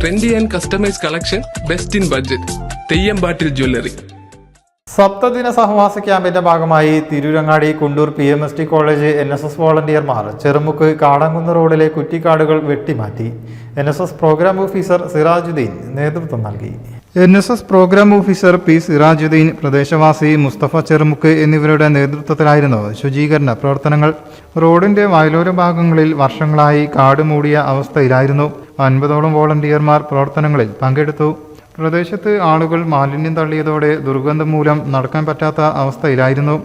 Trendy and customise collection best in budget തെയ്യമ്പാട്ടിൽ jewellery സപ്തദിന സഹവാസ ക്യാമ്പിന്റെ ഭാഗമായി Tirurangadi Kundoor P M S T college N S S വോളണ്ടിയർമാർ Cherumukku Kadamkunnu റോഡിലെ കുറ്റിക്കാടുകൾ വെട്ടിമാറ്റി. N S S programme officer Sirajuddin നേതൃത്വം നൽകി. N S S programme officer P Sirajuddin പ്രദേശവാസി Mustafa Cherumukku എന്നിവരുടെ നേതൃത്വത്തിലായിരുന്നു ശുചീകരണ പ്രവർത്തനങ്ങൾ. റോഡിന്റെ വയലോര ഭാഗങ്ങളിൽ വർഷങ്ങളായി കാട് മൂടിയ അവസ്ഥയിലായിരുന്നു അൻപതോളം വോളണ്ടിയർമാർ പ്രവർത്തനങ്ങളിൽ പങ്കെടുത്തു. പ്രദേശത്ത് ആളുകൾ മാലിന്യം തള്ളിയതോടെ ദുർഗന്ധം മൂലം നടക്കാൻ പറ്റാത്ത അവസ്ഥയിലായിരുന്നു.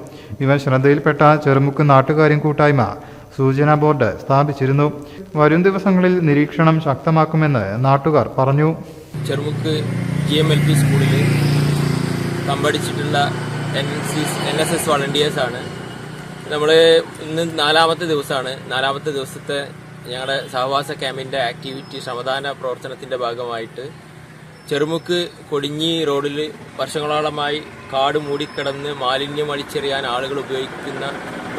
ഇവ ശ്രദ്ധയിൽപ്പെട്ട ചെറുമുക്ക് നാട്ടുകാരും കൂട്ടായ്മ സൂചനാ ബോർഡ് സ്ഥാപിച്ചിരുന്നു. വരും ദിവസങ്ങളിൽ നിരീക്ഷണം ശക്തമാക്കുമെന്ന് നാട്ടുകാർ പറഞ്ഞു. Cherumukku G M L P സ്കൂളിൽ തമ്പടിച്ചിട്ടുള്ള N C N S S വളണ്ടിയേഴ്സാണ്. നമ്മൾ ഇന്ന് നാലാമത്തെ ദിവസമാണ്. നാലാമത്തെ ദിവസത്തെ ഞങ്ങളുടെ സഹവാസ ക്യാമ്പിന്റെ ആക്ടിവിറ്റി ശ്രമദാന പ്രവർത്തനത്തിന്റെ ഭാഗമായിട്ട് ചെറുമുക്ക് കൊടിഞ്ഞി റോഡിൽ വർഷങ്ങളോളമായി കാട് മൂടിക്കിടന്ന് മാലിന്യം അടിച്ചെറിയാൻ ആളുകൾ ഉപയോഗിക്കുന്ന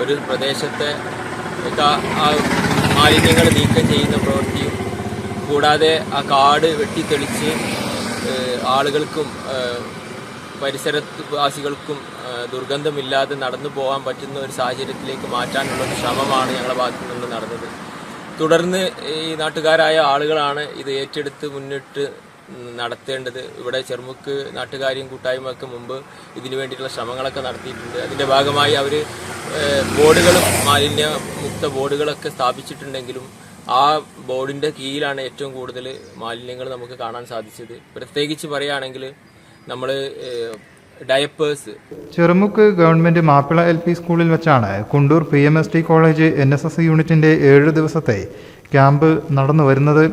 ഒരു പ്രദേശത്തെ മാലിന്യങ്ങൾ നീക്കം ചെയ്യുന്ന പ്രവൃത്തിയും കൂടാതെ ആ കാട് വെട്ടിത്തെളിച്ച് ആളുകൾക്കും പരിസരവാസികൾക്കും ദുർഗന്ധമില്ലാതെ നടന്നു പോകാൻ പറ്റുന്ന ഒരു സാഹചര്യത്തിലേക്ക് മാറ്റാനുള്ള ഒരു ശ്രമമാണ് ഞങ്ങളുടെ ഭാഗത്തു നിന്ന് നടന്നത്. തുടർന്ന് ഈ നാട്ടുകാരായ ആളുകളാണ് ഇത് ഏറ്റെടുത്ത് മുന്നിട്ട് നടത്തേണ്ടത്. ഇവിടെ ചെറുമുക്ക് നാട്ടുകാരും കൂട്ടായ്മയൊക്കെ മുമ്പ് ഇതിനു വേണ്ടിയിട്ടുള്ള ശ്രമങ്ങളൊക്കെ നടത്തിയിട്ടുണ്ട്. അതിന്റെ ഭാഗമായി അവർ ബോർഡുകളും മാലിന്യ മുക്ത ബോർഡുകളൊക്കെ സ്ഥാപിച്ചിട്ടുണ്ടെങ്കിലും ആ ബോർഡിന്റെ കീഴിലാണ് ഏറ്റവും കൂടുതൽ മാലിന്യങ്ങൾ നമുക്ക് കാണാൻ സാധിച്ചത്. പ്രത്യേകിച്ച് പറയുകയാണെങ്കിൽ നമ്മൾ diapers Cherumukku government Mappila L P സ്കൂളിൽ വെച്ചാണ് Kundoor P M S T college N S S യൂണിറ്റിന്റെ ഏഴ് ദിവസത്തെ ക്യാമ്പ് നടന്നു വരുന്നത്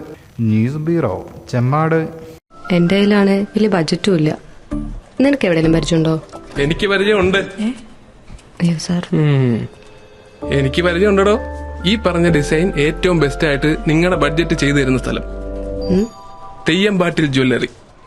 ന്യൂസ് ബ്യൂറോ ചെമ്മാട്. എന്റെ കയ്യിലാണ് വലിയ ബജറ്റും ഇല്ല. നിനക്ക് എവിടെയെങ്കിലും പരിചയമുണ്ടോ? എനിക്ക് പരിചയമുണ്ട്. അയ്യോ സാർ. എനിക്ക് പരിചയമുണ്ടോ ഈ പറഞ്ഞ ഡിസൈൻ ഏറ്റവും ബെസ്റ്റ് ആയിട്ട് നിങ്ങളുടെ ബഡ്ജറ്റ് ചെയ്തു തരുന്ന സ്ഥലം Theyyampattil jewellery.